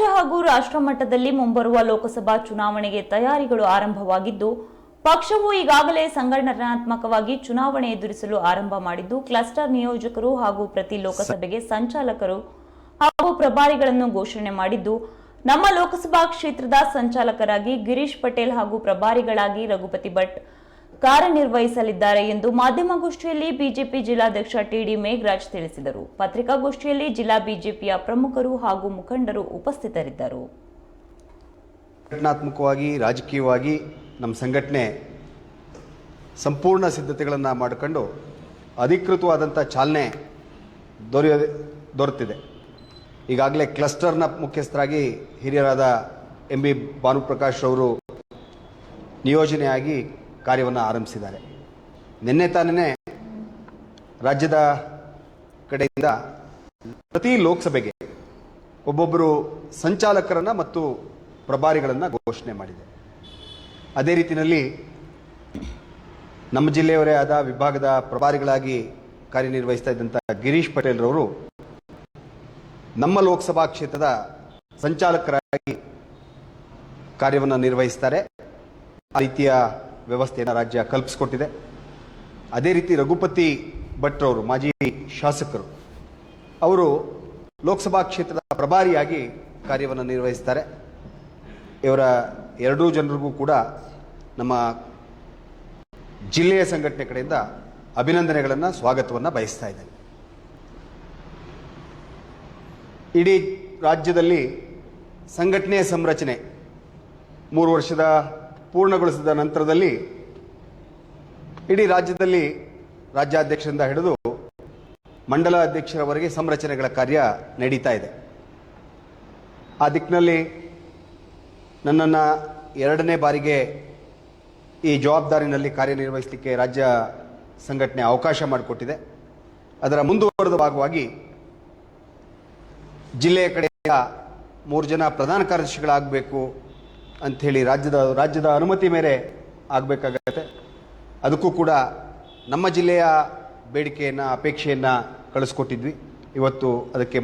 ರಾಜ್ಯ ಹಾಗೂ ರಾಷ್ಟ್ರ ಮಟ್ಟದಲ್ಲಿ ಮುಂಬರುವ ಲೋಕಸಭಾ ಚುನಾವಣೆಗೆ ತಯಾರಿಗಳು ಆರಂಭವಾಗಿದ್ದು, ಪಕ್ಷವು ಈಗಾಗಲೇ ಸಂಘಟನಾತ್ಮಕವಾಗಿ ಚುನಾವಣೆ ಎದುರಿಸಲು ಆರಂಭ ಮಾಡಿದ್ದು, ಕ್ಲಸ್ಟರ್ ನಿಯೋಜಕರು ಹಾಗೂ ಪ್ರತಿ ಲೋಕಸಭೆಗೆ ಸಂಚಾಲಕರು ಹಾಗೂ ಪ್ರಭಾರಿಗಳನ್ನು ಘೋಷಣೆ ಮಾಡಿದ್ದು, ನಮ್ಮ ಲೋಕಸಭಾ ಕ್ಷೇತ್ರದ ಸಂಚಾಲಕರಾಗಿ ಗಿರೀಶ್ ಪಟೇಲ್ ಹಾಗೂ ಪ್ರಭಾರಿಗಳಾಗಿ ರಘುಪತಿ ಭಟ್ ಕಾರ್ಯನಿರ್ವಹಿಸಲಿದ್ದಾರೆ ಎಂದು ಮಾಧ್ಯಮಗೋಷ್ಠಿಯಲ್ಲಿ ಬಿಜೆಪಿ ಜಿಲ್ಲಾಧ್ಯಕ್ಷ ಟಿಡಿ ಮೇಘರಾಜ್ ತಿಳಿಸಿದರು. ಪತ್ರಿಕಾಗೋಷ್ಠಿಯಲ್ಲಿ ಜಿಲ್ಲಾ ಬಿಜೆಪಿಯ ಪ್ರಮುಖರು ಹಾಗೂ ಮುಖಂಡರು ಉಪಸ್ಥಿತರಿದ್ದರು. ಘಟನಾತ್ಮಕವಾಗಿ ರಾಜಕೀಯವಾಗಿ ನಮ್ಮ ಸಂಘಟನೆ ಸಂಪೂರ್ಣ ಸಿದ್ಧತೆಗಳನ್ನು ಮಾಡಿಕೊಂಡು ಅಧಿಕೃತವಾದಂಥ ಚಾಲನೆ ದೊರೆಯ, ದೊರೆತಿದೆ. ಈಗಾಗಲೇ ಕ್ಲಸ್ಟರ್ನ ಮುಖ್ಯಸ್ಥರಾಗಿ ಹಿರಿಯರಾದ ಎಂ ಬಿ ಭಾನುಪ್ರಕಾಶ್ ಅವರು ನಿಯೋಜನೆಯಾಗಿ ಕಾರ್ಯವನ್ನು ಆರಂಭಿಸಿದ್ದಾರೆ. ನಿನ್ನೆ ತಾನೇ ರಾಜ್ಯದ ಕಡೆಯಿಂದ ಪ್ರತಿ ಲೋಕಸಭೆಗೆ ಒಬ್ಬೊಬ್ಬರು ಸಂಚಾಲಕರನ್ನು ಮತ್ತು ಪ್ರಭಾರಿಗಳನ್ನು ಘೋಷಣೆ ಮಾಡಿದೆ. ಅದೇ ರೀತಿಯಲ್ಲಿ ನಮ್ಮ ಜಿಲ್ಲೆಯವರೇ ಆದ ವಿಭಾಗದ ಪ್ರಭಾರಿಗಳಾಗಿ ಕಾರ್ಯನಿರ್ವಹಿಸ್ತಾ ಇದ್ದಂಥ ಗಿರೀಶ್ ಪಟೇಲ್ರವರು ನಮ್ಮ ಲೋಕಸಭಾ ಕ್ಷೇತ್ರದ ಸಂಚಾಲಕರಾಗಿ ಕಾರ್ಯವನ್ನು ನಿರ್ವಹಿಸ್ತಾರೆ. ಆ ರೀತಿಯ ವ್ಯವಸ್ಥೆಯನ್ನು ರಾಜ್ಯ ಕಲ್ಪಿಸಿಕೊಟ್ಟಿದೆ. ಅದೇ ರೀತಿ ರಘುಪತಿ ಭಟ್ರವರು ಮಾಜಿ ಶಾಸಕರು, ಅವರು ಲೋಕಸಭಾ ಕ್ಷೇತ್ರದ ಪ್ರಭಾರಿಯಾಗಿ ಕಾರ್ಯವನ್ನು ನಿರ್ವಹಿಸ್ತಾರೆ. ಇವರ ಎರಡೂ ಜನರಿಗೂ ಕೂಡ ನಮ್ಮ ಜಿಲ್ಲೆಯ ಸಂಘಟನೆ ಕಡೆಯಿಂದ ಅಭಿನಂದನೆಗಳನ್ನು, ಸ್ವಾಗತವನ್ನು ಬಯಸ್ತಾ ಇದ್ದೇನೆ. ಇಡೀ ರಾಜ್ಯದಲ್ಲಿ ಸಂಘಟನೆಯ ಸಂರಚನೆ ಮೂರು ವರ್ಷದ ಪೂರ್ಣಗೊಳಿಸಿದ ನಂತರದಲ್ಲಿ ಇಡೀ ರಾಜ್ಯದಲ್ಲಿ ರಾಜ್ಯಾಧ್ಯಕ್ಷರಿಂದ ಹಿಡಿದು ಮಂಡಲ ಅಧ್ಯಕ್ಷರವರೆಗೆ ಸಂರಚನೆಗಳ ಕಾರ್ಯ ನಡೀತಾ ಇದೆ. ಆ ದಿಕ್ಕಿನಲ್ಲಿ ನನ್ನನ್ನು ಎರಡನೇ ಬಾರಿಗೆ ಈ ಜವಾಬ್ದಾರಿನಲ್ಲಿ ಕಾರ್ಯನಿರ್ವಹಿಸಲಿಕ್ಕೆ ರಾಜ್ಯ ಸಂಘಟನೆ ಅವಕಾಶ ಮಾಡಿಕೊಟ್ಟಿದೆ. ಅದರ ಮುಂದುವರೆದ ಭಾಗವಾಗಿ ಜಿಲ್ಲೆಯ ಕಡೆಯ ಮೂರು ಜನ ಪ್ರಧಾನ ಕಾರ್ಯದರ್ಶಿಗಳಾಗಬೇಕು ಅಂಥೇಳಿ ರಾಜ್ಯದ ರಾಜ್ಯದ ಅನುಮತಿ ಮೇರೆ ಆಗಬೇಕಾಗತ್ತೆ. ಅದಕ್ಕೂ ಕೂಡ ನಮ್ಮ ಜಿಲ್ಲೆಯ ಬೇಡಿಕೆಯನ್ನು, ಅಪೇಕ್ಷೆಯನ್ನು ಕಳಿಸ್ಕೊಟ್ಟಿದ್ವಿ. ಇವತ್ತು ಅದಕ್ಕೆ